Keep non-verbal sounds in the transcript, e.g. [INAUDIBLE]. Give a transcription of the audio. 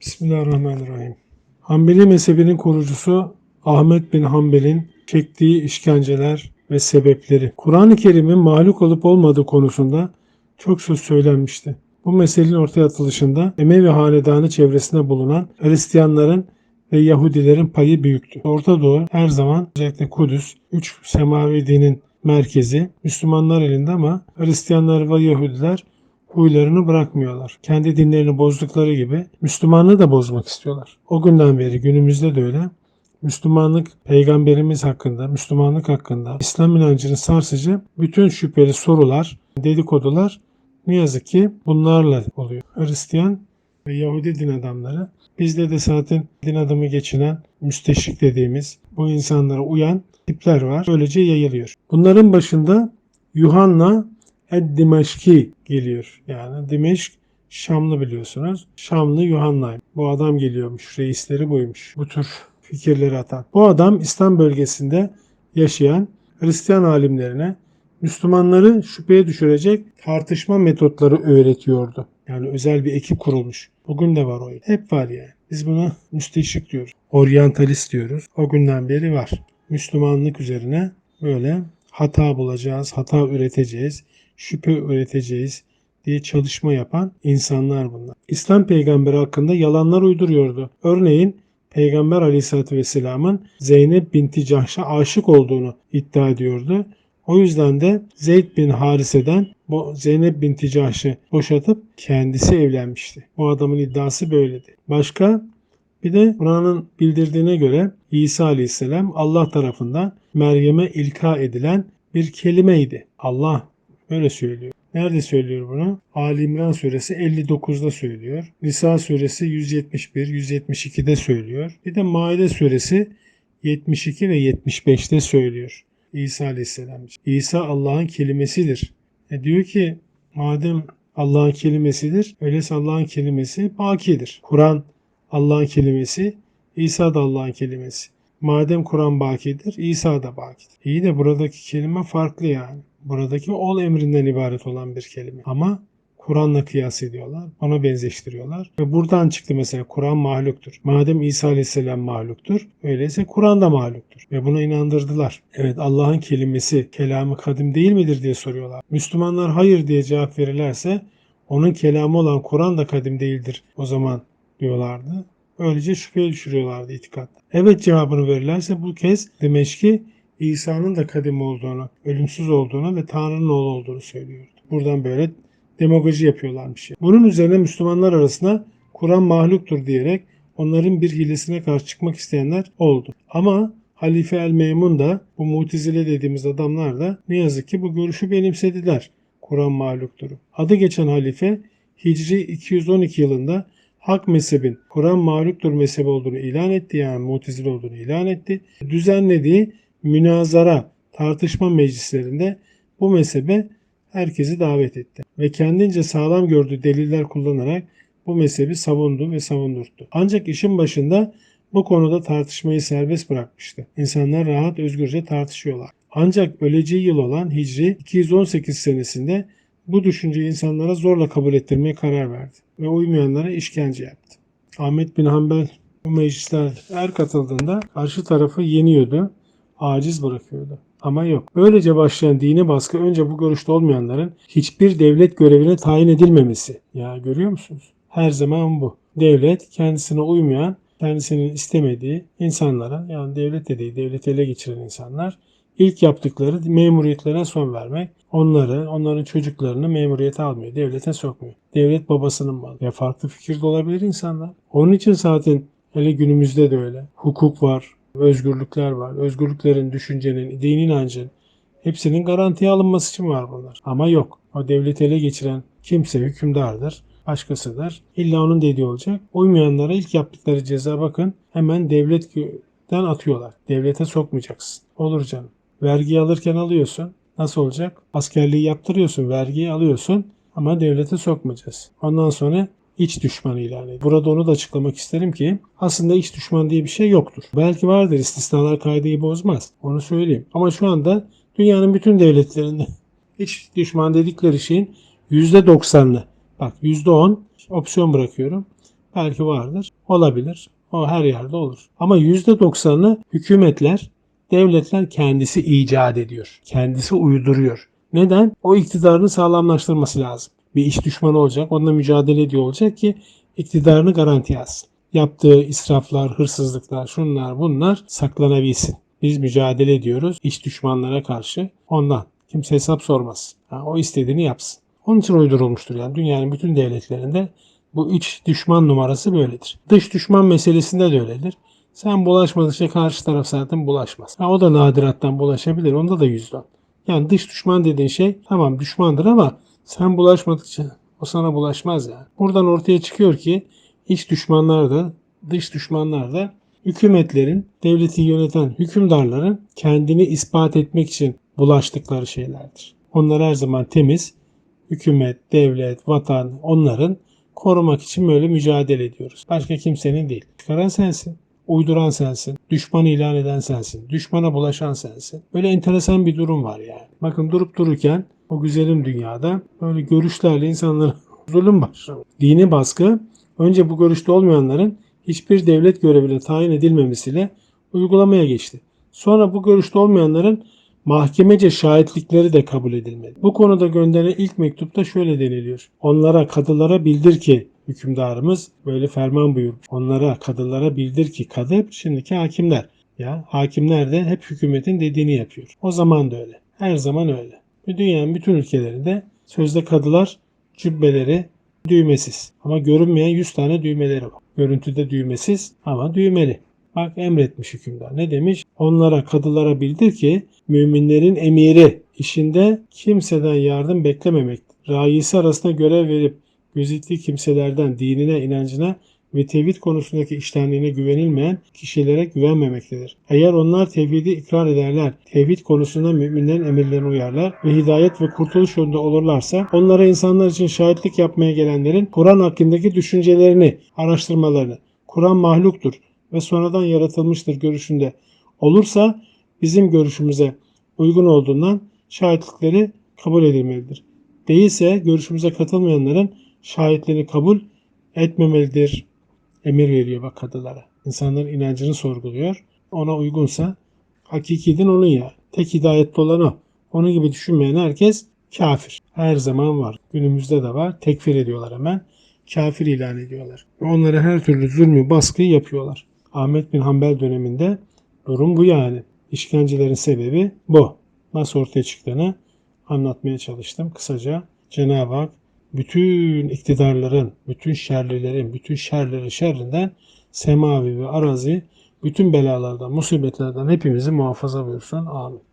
Bismillahirrahmanirrahim. Hanbeli mezhebinin kurucusu Ahmet bin Hanbel'in çektiği işkenceler ve sebepleri. Kur'an-ı Kerim'in mahluk olup olmadığı konusunda çok söz söylenmişti. Bu meselenin ortaya atılışında Emevi Hanedanı çevresinde bulunan Hristiyanların ve Yahudilerin payı büyüktü. Orta Doğu her zaman özellikle Kudüs, üç semavi dinin merkezi Müslümanlar elinde ama Hristiyanlar ve Yahudiler huylarını bırakmıyorlar. Kendi dinlerini bozdukları gibi Müslümanlığı da bozmak istiyorlar. O günden beri günümüzde de öyle. Müslümanlık peygamberimiz hakkında, Müslümanlık hakkında, İslam inancını sarsıcı bütün şüpheli sorular, dedikodular ne yazık ki bunlarla oluyor. Hristiyan ve Yahudi din adamları bizde de zaten din adamı geçinen müsteşrik dediğimiz bu insanlara uyan tipler var. Böylece yayılıyor. Bunların başında Yuhanna Ed-Dimeşki geliyor. Yani Dimeşk Şamlı biliyorsunuz. Şamlı Yuhanna. Bu adam geliyormuş. Reisleri buymuş. Bu tür fikirleri atan. Bu adam İslam bölgesinde yaşayan Hristiyan alimlerine Müslümanları şüpheye düşürecek tartışma metotları öğretiyordu. Yani özel bir ekip kurulmuş. Bugün de var o. Hep var yani. Biz buna müsteşrik diyoruz. Oryantalist diyoruz. O günden beri var. Müslümanlık üzerine böyle hata bulacağız, hata üreteceğiz, şüphe üreteceğiz diye çalışma yapan insanlar bunlar. İslam peygamberi hakkında yalanlar uyduruyordu. Örneğin Peygamber Aleyhisselatü Vesselam'ın Zeynep binti Cahş'a aşık olduğunu iddia ediyordu. O yüzden de Zeyd bin Harise'den bu Zeynep binti Cahş'ı boşatıp kendisi evlenmişti. Bu adamın iddiası böyledi. Başka bir de Kur'an'ın bildirdiğine göre İsa Aleyhisselam Allah tarafından Meryem'e ilka edilen bir kelimeydi. Allah öyle söylüyor. Nerede söylüyor bunu? Ali İmran suresi 59'da söylüyor. Nisa suresi 171, 172'de söylüyor. Bir de Maide suresi 72 ve 75'te söylüyor. İsa Aleyhisselam. İsa Allah'ın kelimesidir. E diyor ki madem Allah'ın kelimesidir, öyleyse Allah'ın kelimesi bakidir. Kur'an Allah'ın kelimesi, İsa da Allah'ın kelimesi. Madem Kur'an bakidir, İsa da bakidir. İyi de buradaki kelime farklı yani. Buradaki ol emrinden ibaret olan bir kelime. Ama Kur'an'la kıyas ediyorlar. Ona benzeştiriyorlar. Ve buradan çıktı mesela Kur'an mahluktur. Madem İsa Aleyhisselam mahluktur, öyleyse Kur'an da mahluktur. Ve buna inandırdılar. Evet Allah'ın kelimesi, kelamı kadim değil midir diye soruyorlar. Müslümanlar hayır diye cevap verirlerse onun kelamı olan Kur'an da kadim değildir o zaman diyorlardı. Öylece şüpheye düşürüyorlardı itikatta. Evet cevabını verirlerse bu kez Dimeşki İsa'nın da kadim olduğunu, ölümsüz olduğunu ve Tanrı'nın oğlu olduğunu söylüyordu. Buradan böyle demagoji yapıyorlarmış. Bunun üzerine Müslümanlar arasında Kur'an mahluktur diyerek onların bir hilesine karşı çıkmak isteyenler oldu. Ama Halife el-Meymun da bu mutezile dediğimiz adamlar da ne yazık ki bu görüşü benimsediler. Kur'an mahluktur. Adı geçen halife Hicri 212 yılında Hak mezhebin Kur'an mahluktur mezhebi olduğunu ilan etti yani mutezile olduğunu ilan etti. Düzenlediği münazara tartışma meclislerinde bu mezhebe herkesi davet etti. Ve kendince sağlam gördüğü deliller kullanarak bu mezhebi savundu ve savundurttu. Ancak işin başında bu konuda tartışmayı serbest bırakmıştı. İnsanlar rahat özgürce tartışıyorlar. Ancak öleceği yıl olan Hicri 218 senesinde bu düşünceyi insanlara zorla kabul ettirmeye karar verdi ve uymayanlara işkence yaptı. Ahmet bin Hanbel bu meclisler her katıldığında karşı tarafı yeniyordu, aciz bırakıyordu. Ama yok. Böylece başlayan dini baskı önce bu görüşte olmayanların hiçbir devlet görevine tayin edilmemesi. Ya görüyor musunuz? Her zaman bu. Devlet kendisine uymayan, kendisinin istemediği insanlara yani devlet de değil, devleti ele geçiren insanlar ilk yaptıkları memuriyetlerine son vermek. Onları, onların çocuklarını memuriyete almıyor. Devlete sokmuyor. Devlet babasının malı. Ya farklı fikirde olabilir insanlar. Onun için zaten hele günümüzde de öyle. Hukuk var, özgürlükler var. Özgürlüklerin, düşüncenin, dini inancın hepsinin garantiye alınması için var bunlar. Ama yok. O devleti ele geçiren kimse hükümdardır. Başkasıdır. İlla onun dediği olacak. Uymayanlara ilk yaptıkları ceza bakın hemen devletten atıyorlar. Devlete sokmayacaksın. Olur canım. Vergi alırken alıyorsun. Nasıl olacak? Askerliği yaptırıyorsun, vergiyi alıyorsun ama devlete sokmayacağız. Ondan sonra iç düşman ilan ediyor. Burada onu da açıklamak isterim ki aslında iç düşman diye bir şey yoktur. Belki vardır istisnalar kaideyi bozmaz. Onu söyleyeyim. Ama şu anda dünyanın bütün devletlerinde [LAUGHS] iç düşman dedikleri şeyin %90'ını bak %10 opsiyon bırakıyorum. Belki vardır. Olabilir. O her yerde olur. Ama %90'ını hükümetler, devletler kendisi icat ediyor. Kendisi uyduruyor. Neden? O iktidarını sağlamlaştırması lazım. Bir iş düşmanı olacak. Onunla mücadele ediyor olacak ki iktidarını garantiye alsın. Yaptığı israflar, hırsızlıklar, şunlar bunlar saklanabilsin. Biz mücadele ediyoruz iş düşmanlara karşı. Ondan kimse hesap sormaz. Ha, o istediğini yapsın. Onun için uydurulmuştur. Yani dünyanın bütün devletlerinde bu iç düşman numarası böyledir. Dış düşman meselesinde de öyledir. Sen bulaşmadıkça karşı taraf zaten bulaşmaz. Ha, o da nadirattan bulaşabilir. Onda da yüzden. Yani dış düşman dediğin şey tamam düşmandır ama sen bulaşmadıkça o sana bulaşmaz yani. Buradan ortaya çıkıyor ki iç düşmanlar da dış düşmanlar da hükümetlerin, devleti yöneten hükümdarların kendini ispat etmek için bulaştıkları şeylerdir. Onlar her zaman temiz, hükümet, devlet, vatan onların korumak için böyle mücadele ediyoruz. Başka kimsenin değil. Çıkaran sensin. Uyduran sensin. Düşman ilan eden sensin. Düşmana bulaşan sensin. Böyle enteresan bir durum var yani. Bakın durup dururken o güzelim dünyada böyle görüşlerle insanlara [LAUGHS] zulüm başlıyor. Dini baskı önce bu görüşte olmayanların hiçbir devlet görevine tayin edilmemesiyle uygulamaya geçti. Sonra bu görüşte olmayanların mahkemece şahitlikleri de kabul edilmedi. Bu konuda gönderilen ilk mektupta şöyle deniliyor. Onlara kadılara bildir ki hükümdarımız böyle ferman buyurmuş. Onlara kadılara bildir ki kadı şimdiki hakimler. Ya hakimler de hep hükümetin dediğini yapıyor. O zaman da öyle. Her zaman öyle. Ve dünyanın bütün ülkelerinde sözde kadılar cübbeleri düğmesiz. Ama görünmeyen 100 tane düğmeleri var. Görüntüde düğmesiz ama düğmeli. Bak emretmiş hükümdar. Ne demiş? Onlara kadılara bildir ki müminlerin emiri işinde kimseden yardım beklememektir. Raisi arasında görev verip gözettiği kimselerden dinine, inancına ve tevhid konusundaki iştenliğine güvenilmeyen kişilere güvenmemektedir. Eğer onlar tevhidi ikrar ederler, tevhid konusunda müminlerin emirlerine uyarlar ve hidayet ve kurtuluş yolunda olurlarsa onlara insanlar için şahitlik yapmaya gelenlerin Kur'an hakkındaki düşüncelerini, araştırmalarını, Kur'an mahluktur ve sonradan yaratılmıştır görüşünde olursa bizim görüşümüze uygun olduğundan şahitlikleri kabul edilmelidir. Değilse görüşümüze katılmayanların şahitliğini kabul etmemelidir. Emir veriyor bak kadılara. İnsanların inancını sorguluyor. Ona uygunsa hakiki din onun ya. Tek hidayetli olan o. Onun gibi düşünmeyen herkes kafir. Her zaman var. Günümüzde de var. Tekfir ediyorlar hemen. Kafir ilan ediyorlar. Ve onlara her türlü zulmü, baskıyı yapıyorlar. Ahmet bin Hanbel döneminde durum bu yani. İşkencelerin sebebi bu. Nasıl ortaya çıktığını anlatmaya çalıştım kısaca. Cenab-ı Hak bütün iktidarların, bütün şerlilerin, bütün şerlerin şerrinden semavi ve arazi bütün belalardan, musibetlerden hepimizi muhafaza buyursun. Amin.